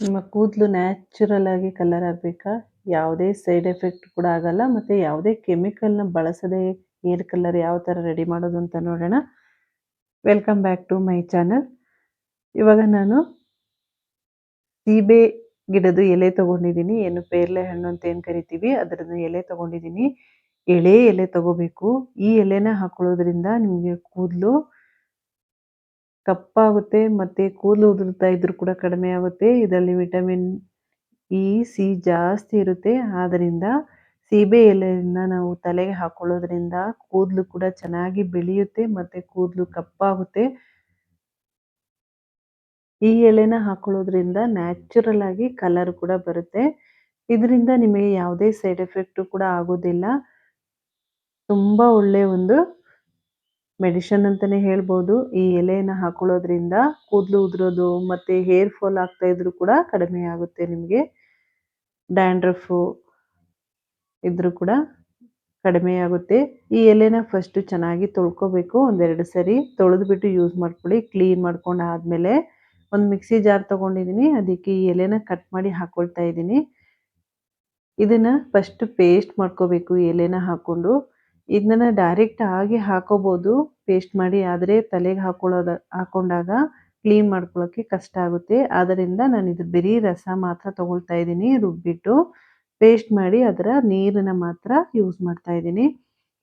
ನಿಮ್ಮ ಕೂದಲು ನ್ಯಾಚುರಲ್ ಆಗಿ ಕಲರ್ ಆಗಬೇಕಾ? ಯಾವುದೇ ಸೈಡ್ ಎಫೆಕ್ಟ್ ಕೂಡ ಆಗಲ್ಲ, ಮತ್ತು ಯಾವುದೇ ಕೆಮಿಕಲ್ನ ಬಳಸದೆ ಏರ್ ಕಲರ್ ಯಾವ ಥರ ರೆಡಿ ಮಾಡೋದು ಅಂತ ನೋಡೋಣ. Welcome back to my channel ಇವಾಗ ನಾನು ಸೀಬೆ ಗಿಡದ ಎಲೆ ತಗೊಂಡಿದ್ದೀನಿ. ಏನು ಪೇರ್ಲೆ ಹಣ್ಣು ಅಂತ ಏನು ಕರಿತೀವಿ, ಅದರದ್ದು ಎಲೆ ತಗೊಂಡಿದ್ದೀನಿ. ಎಳೆ ಎಲೆ ತಗೋಬೇಕು. ಈ ಎಲೆನ ಹಾಕೊಳ್ಳೋದ್ರಿಂದ ನಿಮಗೆ ಕೂದಲು ಕಪ್ಪಾಗುತ್ತೆ, ಮತ್ತು ಕೂದಲು ಉದುರ್ತಾ ಇದ್ರೂ ಕೂಡ ಕಡಿಮೆ ಆಗುತ್ತೆ. ಇದರಲ್ಲಿ ವಿಟಮಿನ್ ಇ, ಸಿ ಜಾಸ್ತಿ ಇರುತ್ತೆ. ಆದ್ದರಿಂದ ಸೀಬೆ ಎಲೆಯನ್ನು ನಾವು ತಲೆಗೆ ಹಾಕೊಳ್ಳೋದ್ರಿಂದ ಕೂದಲು ಕೂಡ ಚೆನ್ನಾಗಿ ಬೆಳೆಯುತ್ತೆ, ಮತ್ತು ಕೂದಲು ಕಪ್ಪಾಗುತ್ತೆ. ಈ ಎಲೆನ ಹಾಕೊಳ್ಳೋದ್ರಿಂದ ನ್ಯಾಚುರಲ್ ಆಗಿ ಕಲರ್ ಕೂಡ ಬರುತ್ತೆ. ಇದರಿಂದ ನಿಮಗೆ ಯಾವುದೇ ಸೈಡ್ ಎಫೆಕ್ಟು ಕೂಡ ಆಗೋದಿಲ್ಲ. ತುಂಬ ಒಳ್ಳೆಯ ಒಂದು ಮೆಡಿಷನ್ ಅಂತಲೇ ಹೇಳ್ಬೋದು. ಈ ಎಲೆಯನ್ನು ಹಾಕೊಳ್ಳೋದ್ರಿಂದ ಕೂದಲು ಉದುರೋದು ಮತ್ತು ಹೇರ್ ಫಾಲ್ ಆಗ್ತಾ ಇದ್ರೂ ಕೂಡ ಕಡಿಮೆ ಆಗುತ್ತೆ ನಿಮಗೆ. ಡ್ಯಾಂಡ್ರಫು ಇದ್ರೂ ಕೂಡ ಕಡಿಮೆ ಆಗುತ್ತೆ. ಈ ಎಲೆನ ಫಸ್ಟು ಚೆನ್ನಾಗಿ ತೊಳ್ಕೊಬೇಕು. ಒಂದೆರಡು ಸರಿ ತೊಳೆದ್ಬಿಟ್ಟು ಯೂಸ್ ಮಾಡ್ಕೊಳ್ಳಿ. ಕ್ಲೀನ್ ಮಾಡ್ಕೊಂಡು ಆದಮೇಲೆ ಒಂದು ಮಿಕ್ಸಿ ಜಾರ್ ತೊಗೊಂಡಿದ್ದೀನಿ ಅದಕ್ಕೆ ಈ ಎಲೆನ ಕಟ್ ಮಾಡಿ ಹಾಕ್ಕೊಳ್ತಾ ಇದ್ದೀನಿ ಇದನ್ನು ಫಸ್ಟ್ ಪೇಸ್ಟ್ ಮಾಡ್ಕೋಬೇಕು ಎಲೆನ ಹಾಕ್ಕೊಂಡು. ಇದನ್ನ ಡೈರೆಕ್ಟ್ ಆಗಿ ಹಾಕೋಬೋದು. ಪೇಸ್ಟ್ ಮಾಡಿ ಆದರೆ ತಲೆಗೆ ಹಾಕೊಳ್ಳೋದ, ಹಾಕೊಂಡಾಗ ಕ್ಲೀನ್ ಮಾಡ್ಕೊಳ್ಳೋಕ್ಕೆ ಕಷ್ಟ ಆಗುತ್ತೆ. ಆದ್ದರಿಂದ ನಾನು ಇದು ಬರೀ ರಸ ಮಾತ್ರ ತಗೊಳ್ತಾ ಇದ್ದೀನಿ, ರುಬ್ಬಿಟ್ಟು ಪೇಸ್ಟ್ ಮಾಡಿ ಅದರ ನೀರನ್ನು ಮಾತ್ರ ಯೂಸ್ ಮಾಡ್ತಾ ಇದ್ದೀನಿ.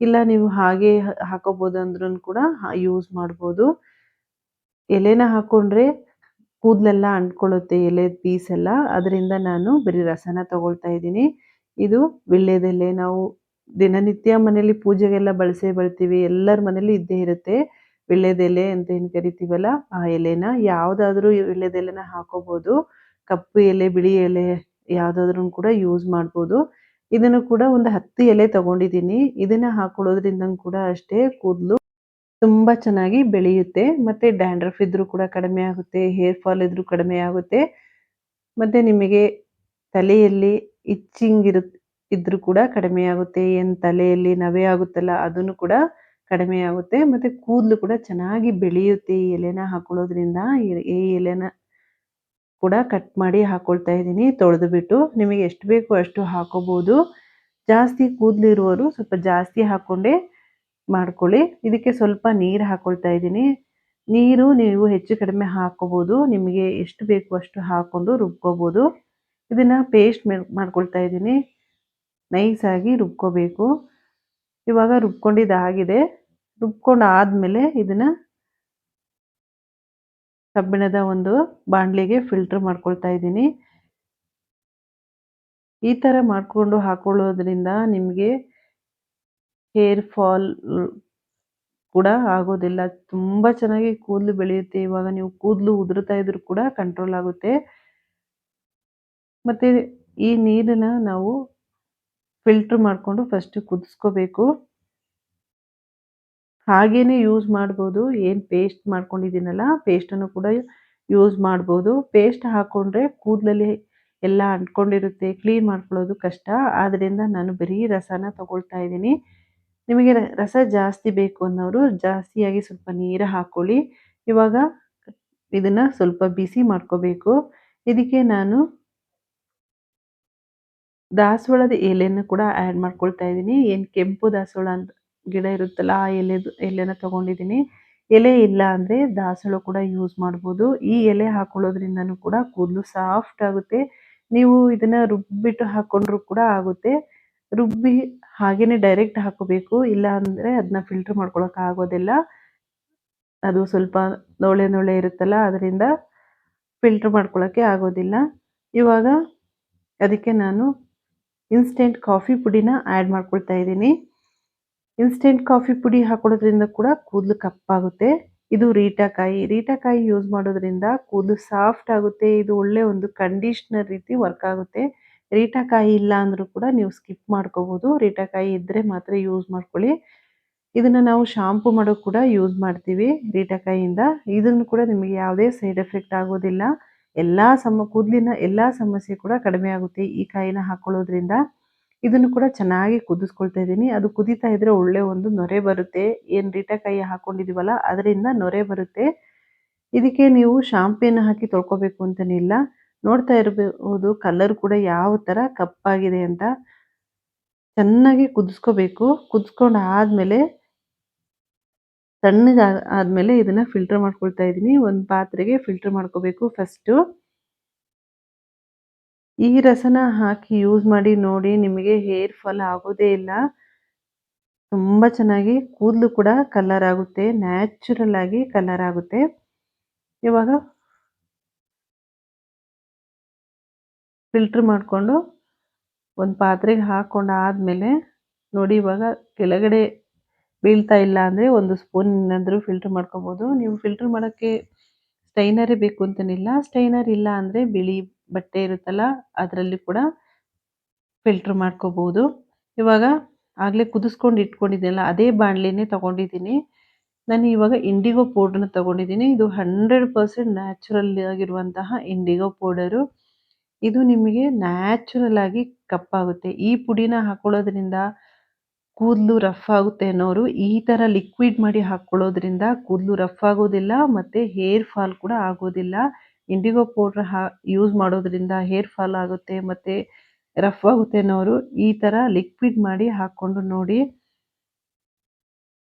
ಇಲ್ಲ ನೀವು ಹಾಗೆ ಹಾಕೋಬೋದು ಅಂದ್ರೂ ಕೂಡ ಯೂಸ್ ಮಾಡ್ಬೋದು. ಎಲೆನ ಹಾಕೊಂಡ್ರೆ ಕೂದಲೆಲ್ಲ ಅಂಟ್ಕೊಳ್ಳುತ್ತೆ ಎಲೆ ಪೀಸ್ ಎಲ್ಲ. ಅದರಿಂದ ನಾನು ಬರೀ ರಸನ ತಗೊಳ್ತಾ ಇದ್ದೀನಿ. ಇದು ವಿಳ್ಯದೆಲೆ ನಾವು ದಿನನಿತ್ಯ ಮನೇಲಿ ಪೂಜೆಗೆಲ್ಲ ಬಳಸೇ ಬಳ್ತೀವಿ. ಎಲ್ಲರ ಮನೇಲಿ ಇದ್ದೇ ಇರುತ್ತೆ. ವಿಳ್ಯದೆಲೆ ಅಂತ ಏನು ಕರಿತೀವಲ್ಲ, ಆ ಎಲೆನ ಯಾವುದಾದ್ರೂ ವಿಳ್ಯದೆಲೆನ ಹಾಕೋಬೋದು. ಕಪ್ಪು ಎಲೆ, ಬಿಳಿ ಎಲೆ ಯಾವುದಾದ್ರೂ ಕೂಡ ಯೂಸ್ ಮಾಡ್ಬೋದು. ಇದನ್ನು ಕೂಡ ಒಂದು ಹತ್ತು ಎಲೆ ತಗೊಂಡಿದ್ದೀನಿ. ಇದನ್ನ ಹಾಕೊಳ್ಳೋದ್ರಿಂದ ಕೂಡ ಅಷ್ಟೇ ಕೂದಲು ತುಂಬಾ ಚೆನ್ನಾಗಿ ಬೆಳೆಯುತ್ತೆ. ಮತ್ತೆ ಡ್ಯಾಂಡ್ರಫ್ ಇದ್ರೂ ಕೂಡ ಕಡಿಮೆ ಆಗುತ್ತೆ. ಹೇರ್ ಫಾಲ್ ಇದ್ರೂ ಕಡಿಮೆ ಆಗುತ್ತೆ. ಮತ್ತೆ ನಿಮಗೆ ತಲೆಯಲ್ಲಿ ಇಚ್ಚಿಂಗ್ ಇರುತ್ತೆ ಇದ್ರೂ ಕೂಡ ಕಡಿಮೆ ಆಗುತ್ತೆ, ಏನು ತಲೆಯಲ್ಲಿ ನವೆ ಆಗುತ್ತಲ್ಲ ಅದನ್ನು ಕೂಡ ಕಡಿಮೆ ಆಗುತ್ತೆ. ಮತ್ತೆ ಕೂದಲು ಕೂಡ ಚೆನ್ನಾಗಿ ಬೆಳೆಯುತ್ತೆ ಈ ಎಲೆನ ಹಾಕೊಳ್ಳೋದ್ರಿಂದ. ಈ ಎಲೆನ ಕೂಡ ಕಟ್ ಮಾಡಿ ಹಾಕೊಳ್ತಾ ಇದ್ದೀನಿ, ತೊಳೆದು ಬಿಟ್ಟು. ನಿಮಗೆ ಎಷ್ಟು ಬೇಕು ಅಷ್ಟು ಹಾಕೋಬೋದು. ಜಾಸ್ತಿ ಕೂದಲು ಇರುವವರು ಸ್ವಲ್ಪ ಜಾಸ್ತಿ ಹಾಕೊಂಡೆ ಮಾಡ್ಕೊಳ್ಳಿ. ಇದಕ್ಕೆ ಸ್ವಲ್ಪ ನೀರು ಹಾಕೊಳ್ತಾ ಇದ್ದೀನಿ. ನೀರು ನೀವು ಹೆಚ್ಚು ಕಡಿಮೆ ಹಾಕೋಬೋದು. ನಿಮಗೆ ಎಷ್ಟು ಬೇಕು ಅಷ್ಟು ಹಾಕೊಂಡು ರುಬ್ಕೋಬಹುದು ಇದನ್ನು ಪೇಸ್ಟ್ ಮಾಡ್ಕೊಳ್ತಾ ಇದ್ದೀನಿ. ನೈಸಾಗಿ ರುಬ್ಕೋಬೇಕು. ಇವಾಗ ರುಬ್ಕೊಂಡಿದ್ದಾಗಿದೆ ರುಬ್ಕೊಂಡು ಆದಮೇಲೆ ಇದನ್ನು ಕಬ್ಬಿಣದ ಒಂದು ಬಾಣಲಿಗೆ ಫಿಲ್ಟರ್ ಮಾಡ್ಕೊಳ್ತಾ ಇದ್ದೀನಿ. ಈ ಥರ ಮಾಡಿಕೊಂಡು ಹಾಕೊಳ್ಳೋದ್ರಿಂದ ನಿಮಗೆ ಹೇರ್ ಫಾಲ್ ಕೂಡ ಆಗೋದಿಲ್ಲ. ತುಂಬ ಚೆನ್ನಾಗಿ ಕೂದಲು ಬೆಳೆಯುತ್ತೆ. ಇವಾಗ ನೀವು ಕೂದಲು ಉದುರುತ್ತಾ ಇದ್ರೂ ಕೂಡ ಕಂಟ್ರೋಲ್ ಆಗುತ್ತೆ. ಮತ್ತು ಈ ನೀರನ್ನು ನಾವು ಫಿಲ್ಟ್ರ್ ಮಾಡಿಕೊಂಡು ಫಸ್ಟ್ ಕುದಿಸ್ಕೋಬೇಕು. ಹಾಗೇನೆ ಯೂಸ್ ಮಾಡ್ಬೋದು. ಏನು ಪೇಸ್ಟ್ ಮಾಡ್ಕೊಂಡಿದ್ದೀನಲ್ಲ ಪೇಸ್ಟನ್ನು ಕೂಡ ಯೂಸ್ ಮಾಡ್ಬೋದು. ಪೇಸ್ಟ್ ಹಾಕ್ಕೊಂಡ್ರೆ ಕೂದಲಲ್ಲಿ ಎಲ್ಲ ಅಂಟ್ಕೊಂಡಿರುತ್ತೆ ಕ್ಲೀನ್ ಮಾಡ್ಕೊಳ್ಳೋದು ಕಷ್ಟ. ಆದ್ದರಿಂದ ನಾನು ಬರೀ ರಸನ ತಗೊಳ್ತಾ ಇದ್ದೀನಿ. ನಿಮಗೆ ರಸ ಜಾಸ್ತಿ ಬೇಕು ಅನ್ನೋರು ಜಾಸ್ತಿಯಾಗಿ ಸ್ವಲ್ಪ ನೀರು ಹಾಕ್ಕೊಳ್ಳಿ ಇವಾಗ ಇದನ್ನು ಸ್ವಲ್ಪ ಬಿಸಿ ಮಾಡ್ಕೋಬೇಕು. ಇದಕ್ಕೆ ನಾನು ದಾಸವಾಳದ ಎಲೆಯನ್ನು ಕೂಡ ಆ್ಯಡ್ ಮಾಡ್ಕೊಳ್ತಾ ಇದ್ದೀನಿ. ಏನು ಕೆಂಪು ದಾಸವಾಳ ಅಂತ ಗಿಡ ಇರುತ್ತಲ್ಲ, ಆ ಎಲೆದು, ಎಲೆನ ತೊಗೊಂಡಿದ್ದೀನಿ. ಎಲೆ ಇಲ್ಲ ಅಂದರೆ ದಾಸವಾಳ ಕೂಡ ಯೂಸ್ ಮಾಡ್ಬೋದು. ಈ ಎಲೆ ಹಾಕೊಳ್ಳೋದ್ರಿಂದನೂ ಕೂಡ ಕೂದಲು ಸಾಫ್ಟ್ ಆಗುತ್ತೆ. ನೀವು ಇದನ್ನು ರುಬ್ಬಿಟ್ಟು ಹಾಕ್ಕೊಂಡ್ರು ಕೂಡ ಆಗುತ್ತೆ. ರುಬ್ಬಿ ಹಾಗೆಯೇ ಡೈರೆಕ್ಟ್ ಹಾಕೋಬೇಕು ಇಲ್ಲ ಅಂದರೆ ಅದನ್ನ ಫಿಲ್ಟ್ರ್ ಮಾಡ್ಕೊಳಕ್ಕೆ ಆಗೋದಿಲ್ಲ. ಅದು ಸ್ವಲ್ಪ ನೊಳೆ ನೊಳೆ ಇರುತ್ತಲ್ಲ, ಅದರಿಂದ ಫಿಲ್ಟ್ರ್ ಮಾಡ್ಕೊಳ್ಳೋಕ್ಕೆ ಆಗೋದಿಲ್ಲ. ಇವಾಗ ಅದಕ್ಕೆ ನಾನು ಇನ್ಸ್ಟೆಂಟ್ ಕಾಫಿ ಪುಡಿನ ಆ್ಯಡ್ ಮಾಡ್ಕೊಳ್ತಾ ಇದ್ದೀನಿ. ಇನ್ಸ್ಟೆಂಟ್ ಕಾಫಿ ಪುಡಿ ಹಾಕೊಳ್ಳೋದ್ರಿಂದ ಕೂಡ ಕೂದಲು ಕಪ್ಪಾಗುತ್ತೆ. ಇದು ರೀಟಾಕಾಯಿ. ರೀಟಾಕಾಯಿ ಯೂಸ್ ಮಾಡೋದ್ರಿಂದ ಕೂದಲು ಸಾಫ್ಟ್ ಆಗುತ್ತೆ. ಇದು ಒಳ್ಳೆ ಒಂದು ಕಂಡೀಷ್ನರ್ ರೀತಿ ವರ್ಕ್ ಆಗುತ್ತೆ. ರೀಟಾಕಾಯಿ ಇಲ್ಲ ಅಂದರೂ ಕೂಡ ನೀವು ಸ್ಕಿಪ್ ಮಾಡ್ಕೋಬೋದು. ರೀಟಾಕಾಯಿ ಇದ್ದರೆ ಮಾತ್ರ ಯೂಸ್ ಮಾಡ್ಕೊಳ್ಳಿ. ಇದನ್ನು ನಾವು ಶಾಂಪು ಮಾಡೋಕೆ ಕೂಡ ಯೂಸ್ ಮಾಡ್ತೀವಿ ರೀಟಾಕಾಯಿಯಿಂದ. ಇದನ್ನು ಕೂಡ ನಿಮಗೆ ಯಾವುದೇ ಸೈಡ್ ಎಫೆಕ್ಟ್ ಆಗೋದಿಲ್ಲ. ಎಲ್ಲ ಸಮ, ಕೂದಲಿನ ಎಲ್ಲ ಸಮಸ್ಯೆ ಕೂಡ ಕಡಿಮೆ ಆಗುತ್ತೆ ಈ ಕಾಯಿನ ಹಾಕೊಳ್ಳೋದ್ರಿಂದ. ಇದನ್ನು ಕೂಡ ಚೆನ್ನಾಗಿ ಕುದಿಸ್ಕೊಳ್ತಾ ಇದ್ದೀನಿ. ಅದು ಕುದೀತಾ ಇದ್ರೆ ಒಳ್ಳೆ ಒಂದು ನೊರೆ ಬರುತ್ತೆ. ಏನು ರೀಟಕಾಯಿ ಹಾಕೊಂಡಿದೀವಲ್ಲ, ಅದರಿಂದ ನೊರೆ ಬರುತ್ತೆ. ಇದಕ್ಕೆ ನೀವು ಶಾಂಪೇನ ಹಾಕಿ ತೊಳ್ಕೊಬೇಕು ಇಲ್ಲ. ನೋಡ್ತಾ ಇರಬಹುದು ಕಲರ್ ಕೂಡ ಯಾವ ತರ ಕಪ್ಪಾಗಿದೆ ಅಂತ. ಚೆನ್ನಾಗಿ ಕುದಿಸ್ಕೋಬೇಕು. ಕುದಿಸ್ಕೊಂಡು ಆದ್ಮೇಲೆ ತಣ್ಣಗೆ ಆದ್ಮೇಲೆ ಇದನ್ನ ಫಿಲ್ಟರ್ ಮಾಡ್ಕೊಳ್ತಾ ಇದ್ದೀನಿ ಒಂದು ಪಾತ್ರೆಗೆ ಫಿಲ್ಟರ್ ಮಾಡ್ಕೋಬೇಕು ಫಸ್ಟು ಈ ರಸನ ಹಾಕಿ ಯೂಸ್ ಮಾಡಿ ನೋಡಿ, ನಿಮಗೆ ಹೇರ್ ಫಾಲ್ ಆಗೋದೇ ಇಲ್ಲ. ತುಂಬ ಚೆನ್ನಾಗಿ ಕೂದಲು ಕೂಡ ಕಲರ್ ಆಗುತ್ತೆ. ನ್ಯಾಚುರಲ್ ಆಗಿ ಕಲರ್ ಆಗುತ್ತೆ. ಇವಾಗ ಫಿಲ್ಟರ್ ಮಾಡಿಕೊಂಡು ಒಂದು ಪಾತ್ರೆಗೆ ಹಾಕ್ಕೊಂಡು ಆದಮೇಲೆ ನೋಡಿ ಇವಾಗ ಕೆಳಗಡೆ ಬೀಳ್ತಾ ಇಲ್ಲ ಅಂದರೆ ಒಂದು ಸ್ಪೂನ್ ಏನಾದರೂ ಫಿಲ್ಟರ್ ಮಾಡ್ಕೋಬೋದು. ನೀವು ಫಿಲ್ಟರ್ ಮಾಡೋಕ್ಕೆ ಸ್ಟೈನರೇ ಬೇಕು ಅಂತನಿಲ್ಲ. ಸ್ಟೈನರ್ ಇಲ್ಲ ಅಂದರೆ ಬಿಳಿ ಬಟ್ಟೆ ಇರುತ್ತಲ್ಲ, ಅದರಲ್ಲಿ ಕೂಡ ಫಿಲ್ಟರ್ ಮಾಡ್ಕೋಬೋದು. ಇವಾಗ ಆಗಲೇ ಕುದಿಸ್ಕೊಂಡು ಇಟ್ಕೊಂಡಿದ್ದೀನಲ್ಲ ಅದೇ ಬಾಣಲೆನೇ ತೊಗೊಂಡಿದ್ದೀನಿ. ನಾನು ಇವಾಗ ಇಂಡಿಗೋ ಪೌಡ್ರನ್ನ ತೊಗೊಂಡಿದ್ದೀನಿ. ಇದು ಹಂಡ್ರೆಡ್ ಪರ್ಸೆಂಟ್ ನ್ಯಾಚುರಲ್ ಆಗಿರುವಂತಹ ಇಂಡಿಗೋ ಪೌಡರು ಇದು ನಿಮಗೆ ನ್ಯಾಚುರಲ್ ಆಗಿ ಕಪ್ಪಾಗುತ್ತೆ. ಈ ಪುಡಿನ ಹಾಕೊಳ್ಳೋದ್ರಿಂದ ಕೂದಲು ರಫ್ ಆಗುತ್ತೆ ಅನ್ನೋರು ಈ ಥರ ಲಿಕ್ವಿಡ್ ಮಾಡಿ ಹಾಕ್ಕೊಳ್ಳೋದ್ರಿಂದ ಕೂದಲು ರಫ್ ಆಗೋದಿಲ್ಲ ಮತ್ತು ಹೇರ್ ಫಾಲ್ ಕೂಡ ಆಗೋದಿಲ್ಲ. ಇಂಡಿಗೋ ಪೌಡ್ರ್ ಹಾ ಯೂಸ್ ಮಾಡೋದ್ರಿಂದ ಹೇರ್ ಫಾಲ್ ಆಗುತ್ತೆ ಮತ್ತು ರಫ್ ಆಗುತ್ತೆ ಅನ್ನೋರು ಈ ಥರ ಲಿಕ್ವಿಡ್ ಮಾಡಿ ಹಾಕ್ಕೊಂಡು ನೋಡಿ.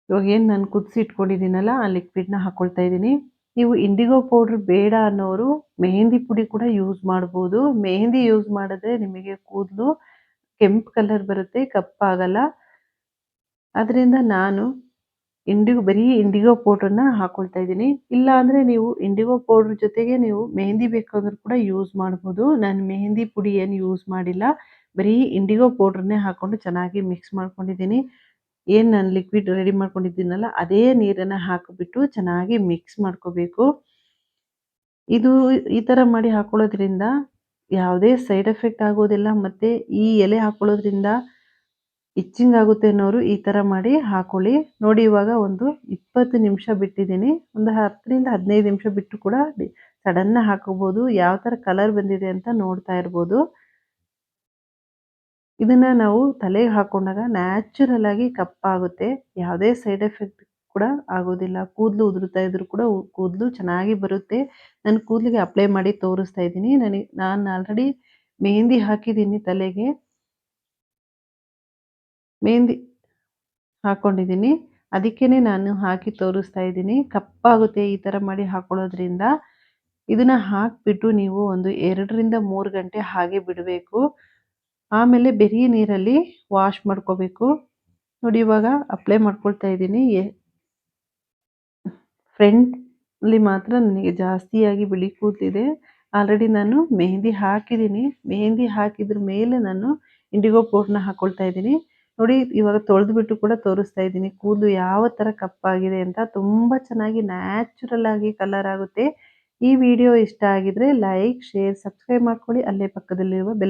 ಇವಾಗ ಏನು ನಾನು ಕುದಿಸಿ ಇಟ್ಕೊಂಡಿದ್ದೀನಲ್ಲ, ಆ ಲಿಕ್ವಿಡ್ನ ಹಾಕ್ಕೊಳ್ತಾ ಇದ್ದೀನಿ. ನೀವು ಇಂಡಿಗೋ ಪೌಡ್ರ್ ಬೇಡ ಅನ್ನೋರು ಮೆಹಂದಿ ಪುಡಿ ಕೂಡ ಯೂಸ್ ಮಾಡ್ಬೋದು. ಮೆಹಂದಿ ಯೂಸ್ ಮಾಡಿದ್ರೆ ನಿಮಗೆ ಕೂದಲು ಕೆಂಪು ಕಲರ್ ಬರುತ್ತೆ, ಕಪ್ಪಾಗಲ್ಲ. ಅದರಿಂದ ನಾನು ಇಂಡಿಗೋ ಬರೀ ಇಂಡಿಗೋ ಪೌಡ್ರನ್ನ ಹಾಕೊಳ್ತಾ ಇದ್ದೀನಿ. ಇಲ್ಲ ಅಂದರೆ ನೀವು ಇಂಡಿಗೋ ಪೌಡ್ರ್ ಜೊತೆಗೆ ನೀವು ಮೆಹಂದಿ ಬೇಕಾದ್ರೂ ಕೂಡ ಯೂಸ್ ಮಾಡ್ಬೋದು. ನಾನು ಮೆಹಂದಿ ಪುಡಿ ಏನು ಯೂಸ್ ಮಾಡಿಲ್ಲ. ಬರೀ ಇಂಡಿಗೋ ಪೌಡ್ರನ್ನೇ ಹಾಕ್ಕೊಂಡು ಚೆನ್ನಾಗಿ ಮಿಕ್ಸ್ ಮಾಡ್ಕೊಂಡಿದ್ದೀನಿ. ಏನು ನಾನು ಲಿಕ್ವಿಡ್ ರೆಡಿ ಮಾಡ್ಕೊಂಡಿದ್ದೀನಲ್ಲ, ಅದೇ ನೀರನ್ನು ಹಾಕಿಬಿಟ್ಟು ಚೆನ್ನಾಗಿ ಮಿಕ್ಸ್ ಮಾಡ್ಕೋಬೇಕು. ಇದು ಈ ಥರ ಮಾಡಿ ಹಾಕೊಳ್ಳೋದ್ರಿಂದ ಯಾವುದೇ ಸೈಡ್ ಎಫೆಕ್ಟ್ ಆಗೋದಿಲ್ಲ. ಮತ್ತು ಈ ಎಲೆ ಹಾಕೊಳ್ಳೋದ್ರಿಂದ ಇಚ್ಚಿಂಗ್ ಆಗುತ್ತೆ ಅನ್ನೋರು ಈ ಥರ ಮಾಡಿ ಹಾಕೊಳ್ಳಿ. ನೋಡಿ ಇವಾಗ ಒಂದು ಇಪ್ಪತ್ತು ನಿಮಿಷ ಬಿಟ್ಟಿದ್ದೀನಿ. ಒಂದು ಹತ್ತರಿಂದ ಹದಿನೈದು ನಿಮಿಷ ಬಿಟ್ಟು ಕೂಡ ಸಡನ್ನಾಗಿ ಹಾಕೋಬೋದು. ಯಾವ ಥರ ಕಲರ್ ಬಂದಿದೆ ಅಂತ ನೋಡ್ತಾ ಇರ್ಬೋದು. ಇದನ್ನ ನಾವು ತಲೆಗೆ ಹಾಕೊಂಡಾಗ ನ್ಯಾಚುರಲ್ ಆಗಿ ಕಪ್ಪಾಗುತ್ತೆ ಯಾವುದೇ ಸೈಡ್ ಎಫೆಕ್ಟ್ ಕೂಡ ಆಗೋದಿಲ್ಲ. ಕೂದಲು ಉದುರುತ್ತಾ ಇದ್ರು ಕೂಡ ಕೂದಲು ಚೆನ್ನಾಗಿ ಬರುತ್ತೆ. ನಾನು ಕೂದಲಿಗೆ ಅಪ್ಲೈ ಮಾಡಿ ತೋರಿಸ್ತಾ ಇದ್ದೀನಿ. ನನಗೆ, ನಾನು ಆಲ್ರೆಡಿ ಮೆಹಂದಿ ಹಾಕಿದ್ದೀನಿ ತಲೆಗೆ. ಮೆಹಂದಿ ಹಾಕ್ಕೊಂಡಿದ್ದೀನಿ ಅದಕ್ಕೇ ನಾನು ಹಾಕಿ ತೋರಿಸ್ತಾ ಇದ್ದೀನಿ. ಕಪ್ಪಾಗುತ್ತೆ ಈ ಥರ ಮಾಡಿ ಹಾಕೊಳ್ಳೋದ್ರಿಂದ. ಇದನ್ನು ಹಾಕಿಬಿಟ್ಟು ನೀವು ಒಂದು ಎರಡರಿಂದ ಮೂರು ಗಂಟೆ ಹಾಗೆ ಬಿಡಬೇಕು. ಆಮೇಲೆ ಬೆರಿಯ ನೀರಲ್ಲಿ ವಾಶ್ ಮಾಡ್ಕೋಬೇಕು. ನೋಡಿ, ಇವಾಗ ಅಪ್ಲೈ ಮಾಡ್ಕೊಳ್ತಾ ಇದ್ದೀನಿ. ಫ್ರಂಟಲ್ಲಿ ಮಾತ್ರ ನನಗೆ ಜಾಸ್ತಿಯಾಗಿ ಬಿಳಿ ಕೂತಿದೆ. ಆಲ್ರೆಡಿ ನಾನು ಮೆಹಂದಿ ಹಾಕಿದ್ದೀನಿ. ಮೆಹಂದಿ ಹಾಕಿದ್ರ ಮೇಲೆ ನಾನು ಇಂಡಿಗೋ ಪೌಡ್ರನ್ನ ಹಾಕ್ಕೊಳ್ತಾ ಇದ್ದೀನಿ. ನೋಡಿ, ಇವಾಗ ತೊಳೆದ್ಬಿಟ್ಟು ಕೂಡ ತೋರಿಸ್ತಾ ಇದ್ದೀನಿ. ಕೂದಲು ಯಾವ ಥರ ಕಪ್ಪಾಗಿದೆ ಅಂತ ತುಂಬ ಚೆನ್ನಾಗಿ ನ್ಯಾಚುರಲ್ ಆಗಿ ಕಲರ್ ಆಗುತ್ತೆ. ಈ ವಿಡಿಯೋ ಇಷ್ಟ ಆಗಿದ್ರೆ ಲೈಕ್, ಶೇರ್, ಸಬ್ಸ್ಕ್ರೈಬ್ ಮಾಡ್ಕೊಳ್ಳಿ. ಅಲ್ಲೇ ಪಕ್ಕದಲ್ಲಿರುವ ಬೆಲ್